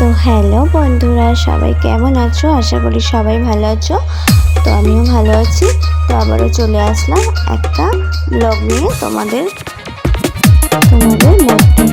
তো হ্যালো বন্ধুরা, সবাই কেমন আছো? আশা করি সবাই ভালো আছো। তো আমিও ভালো আছি। তো আবারও চলে আসলাম একটা ব্লগ নিয়ে তোমাদের তোমাদের মধ্যে।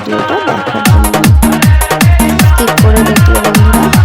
ভিডিওটা দেখার জন্য স্কিপ করে দেখলে বন্ধুরা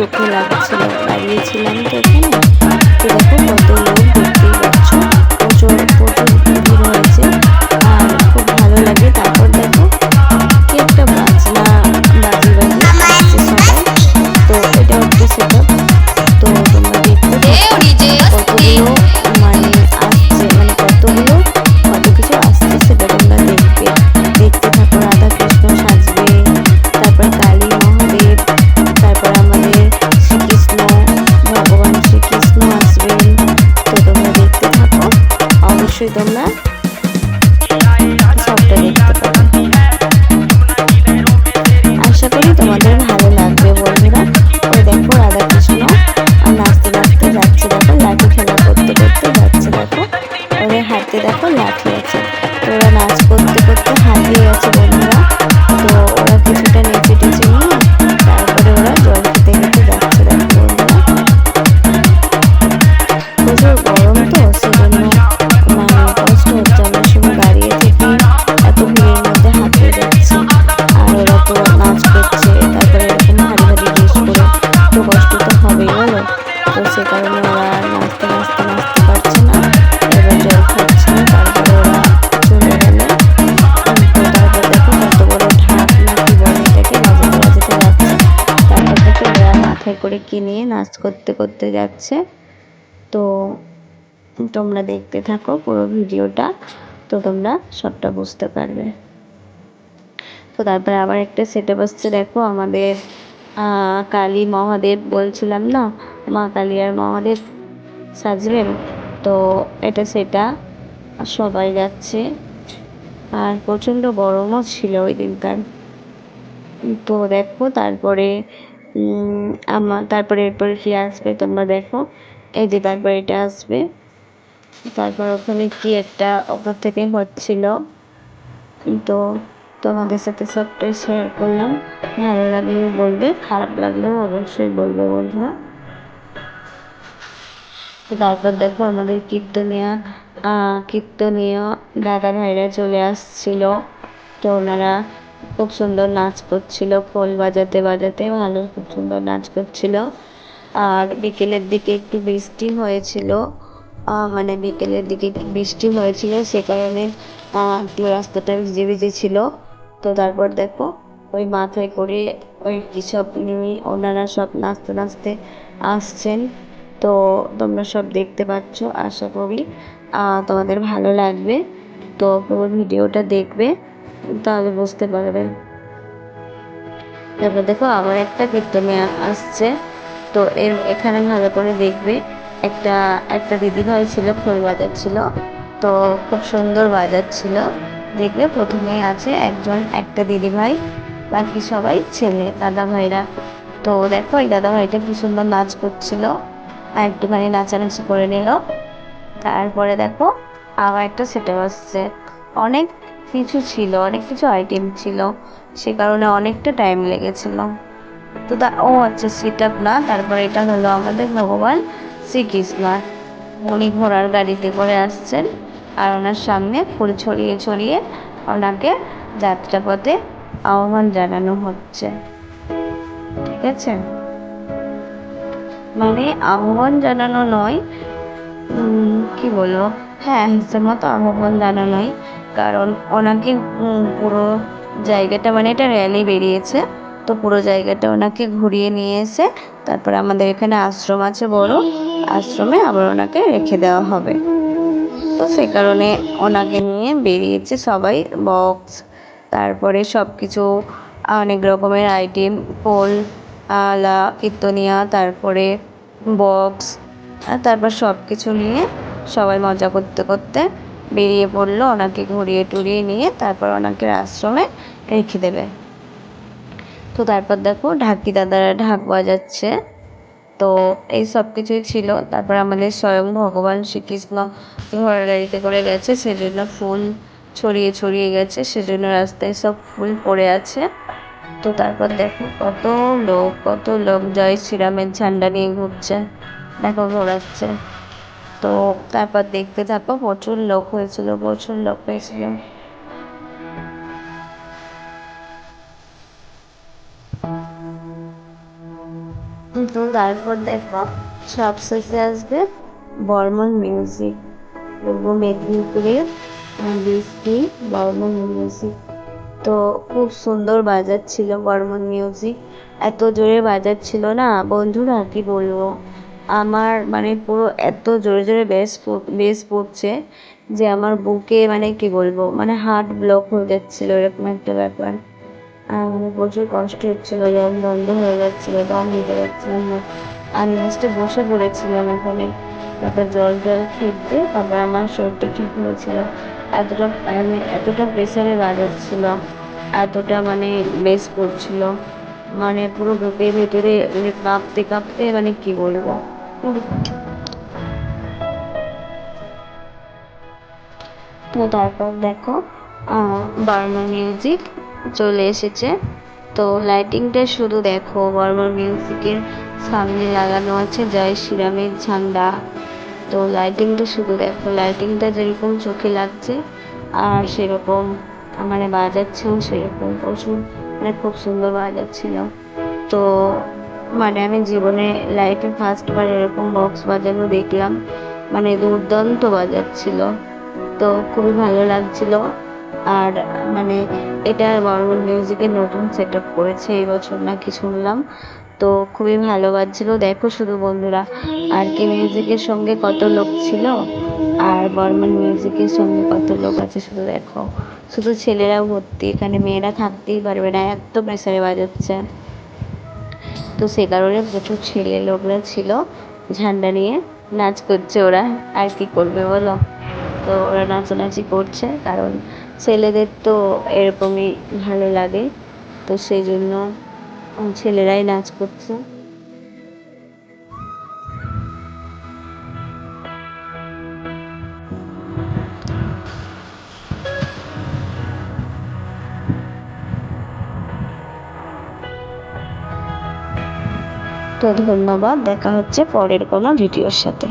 চোখে লাগছিল লাগিয়েছিলাম তো। przyjdą, na? মাথায় করে কি নিয়ে নাচ করতে করতে যাচ্ছে। তো তোমরা দেখতে থাকো পুরো ভিডিওটা। তো তোমরা সবটা বুঝতে পারবে। তো তারপরে আবার একটা সেটে বসছে দেখো আমাদের কালী মহাদেব বলছিলাম না? মা কালী আর মহাদেব সাজবেন। তো এটা সেটা সবাই যাচ্ছে। আর প্রচণ্ড গরমও ছিল ওই দিনকার। তো দেখো তারপরে আমার তারপরে এরপরে কী আসবে তোমরা দেখো। এই যে তারপরে এটা আসবে। তারপর ওখানে কি একটা ওখান থেকে হচ্ছিল। তো তোমাদের সাথে সবটাই শেয়ার করলাম। ভালো লাগলেও বলবে, খারাপ লাগলেও অবশ্যই বলবে বন্ধুরা। তারপর দেখো আমাদের কীর্তনিয়া কীর্তনীয় দাদা ভাইরা চলে আসছিল। তো ওনারা খুব সুন্দর নাচ করছিল, খোল বাজাতে বাজাতে ভালো, খুব সুন্দর নাচ করছিল। আর বিকেলের দিকে একটু বৃষ্টি হয়েছিল। মানে বিকেলের দিকে বৃষ্টি হয়েছিল, সে কারণে একটু রাস্তাটা ভিজে ভিজে ছিল। তো তারপর দেখো, ওই মাথায় করে ওই সব ওনারা সব নাচতে নাচতে আসছেন। তো তোমরা সব দেখতে পাচ্ছ, আশা করি তোমাদের ভালো লাগবে। তো পুরো ভিডিওটা দেখবে। তাহলে বুঝতে পারবে। তারপর দেখো, আবার একটা কীর্তনিয়া আসছে। তো এর এখানে ভালো করে দেখবে, একটা একটা দিদিভাই ছিল, খোল বাজাচ্ছিল তো খুব সুন্দর বাজাচ্ছিল দেখবে প্রথমেই আছে একজন, একটা দিদিভাই বাকি সবাই ছেলে, দাদা ভাইরা। তো দেখো, এই দাদা ভাইটা খুব সুন্দর নাচ করছিল। আর একটুখানি নাচানাচি করে নিল। তারপরে দেখো, আবার একটা সেটে আসছে। অনেক কিছু ছিল, অনেক কিছু আইটেম ছিল। সে কারণে অনেকটা টাইম লেগেছিল। তো তা ও আচ্ছা সিট আপ না, তারপরে এটা হলো আমাদের ভগবান শ্রীকৃষ্ণ। উনি ঘোড়ার গাড়িতে করে আসছেন আর ওনার সামনে ফুল ছড়িয়ে ছড়িয়ে ওনাকে যাত্রাপথে আহ্বান জানানো হচ্ছে। ঠিক আছে? মানে আহ্বান জানানো নয় কি বলব? হ্যাঁ হিসেব মতো আহ্বান জানানোই কারণ ওনাকে পুরো জায়গাটা মানে এটা র্যালি বেরিয়েছে। তো পুরো জায়গাটা ওনাকে ঘুরিয়ে নিয়ে এসে তারপরে আমাদের এখানে আশ্রম আছে বড়। আশ্রমে আবার ওনাকে রেখে দেওয়া হবে। তো সে কারণে ওনাকে নিয়ে বেরিয়েছে সবাই বক্স তারপরে সব কিছু অনেক রকমের আইটেম পোল আলা, কীর্তনিয়া, তারপরে বক্স তারপর সব কিছু নিয়ে সবাই মজা করতে করতে বেরিয়ে পড়ল, ওনাকে ঘুরিয়ে টুরিয়ে নিয়ে তারপর ওনাকে আশ্রমে রেখে দেবে। তো তারপর দেখো, ঢাকি দাদারা ঢাক বাজাচ্ছে। তো এই সব কিছুই ছিল। তারপর আমাদের স্বয়ং ভগবান শ্রীকৃষ্ণ ঘোড়ার গাড়িতে করে গেছে, সেজন্য ফুল ছড়িয়ে ছড়িয়ে গেছে, সেজন্য রাস্তায় সব ফুল পড়ে আছে। তো তারপর দেখো, কত লোক কত লোক জয় শ্রীরামের ঝান্ডা নিয়ে ঘুরছে। দেখো, ঘোরাচ্ছে। তো তারপর দেখতে থাকো প্রচুর লোক হয়েছিল, প্রচুর লোক হয়েছিল। তো তারপর দেখো সবশেষে আসবে বর্মন মিউজিক। পূর্ব মেদিনীপুরের বৃষ্টি বর্মন মিউজিক। তো খুব সুন্দর বাজাচ্ছিল বর্মন মিউজিক। এত জোরে বাজাচ্ছিল না, বন্ধুরা কি বলব? আমার মানে পুরো এত জোরে জোরে বেস বেস পড়ছে যে আমার বুকে মানে কি বলব মানে হার্ট ব্লক হয়ে যাচ্ছিল, এরকম একটা ব্যাপার। মানে প্রচুর কষ্ট হচ্ছিল দম বন্ধ হয়ে যাচ্ছিল দম নিতে পারছিলাম না আমি লাস্টে বসে পড়েছিলাম ওখানে তারপর জল টল খেতে, তারপর আমার শরীরটা ঠিক হয়েছিল। এতটা মানে এতটা প্রেসারে বাজাচ্ছিল, এতটা মানে বেস করছিল মানে পুরো বুকের ভেতরে মানে কাঁপতে কাঁপতে মানে কি বলব। তো তারপর দেখো বার্মা মিউজিক চলে এসেছে। তো লাইটিংটা শুধু দেখো বার্মা মিউজিকের সামনে লাগানো আছে জয় শ্রীরামের ঝান্ডা। তো লাইটিংটা শুধু দেখো লাইটিংটা যেরকম চোখে লাগছে, আর সেরকম মানে বাজাচ্ছেও সেরকম প্রচুর মানে খুব সুন্দর বাজাচ্ছিল। তো মানে আমি জীবনে লাইফে ফার্স্টবার এরকম বক্স বাজানো দেখলাম। মানে দুর্দান্ত বাজাচ্ছিল। তো খুবই ভালো লাগছিল। আর মানে এটা বর্মন মিউজিকে নতুন সেট আপ করেছে, এই বছর নাকি শুনলাম। তো খুবই ভালো বাজছিল। দেখো শুধু বন্ধুরা, আর কি মিউজিকের সঙ্গে কত লোক ছিল? আর বর্মন মিউজিকের সঙ্গে কত লোক আছে শুধু দেখো। শুধু ছেলেরাও ভর্তি, এখানে মেয়েরা থাকতেই পারবে না এত প্রেসারে বাজাচ্ছে। তো সে কারণে প্রচুর ছেলে লোকরা ছিল, ঝান্ডা নিয়ে নাচ করছে ওরা। আর কি করবে বলো? তো ওরা নাচানাচি করছে, কারণ ছেলেদের তো এরকমই ভালো লাগে। তো সেই জন্য ছেলেরাই নাচ করছে। তো ধন্যবাদ দেখা হচ্ছে পরের কোনো ভিডিওর সাথে।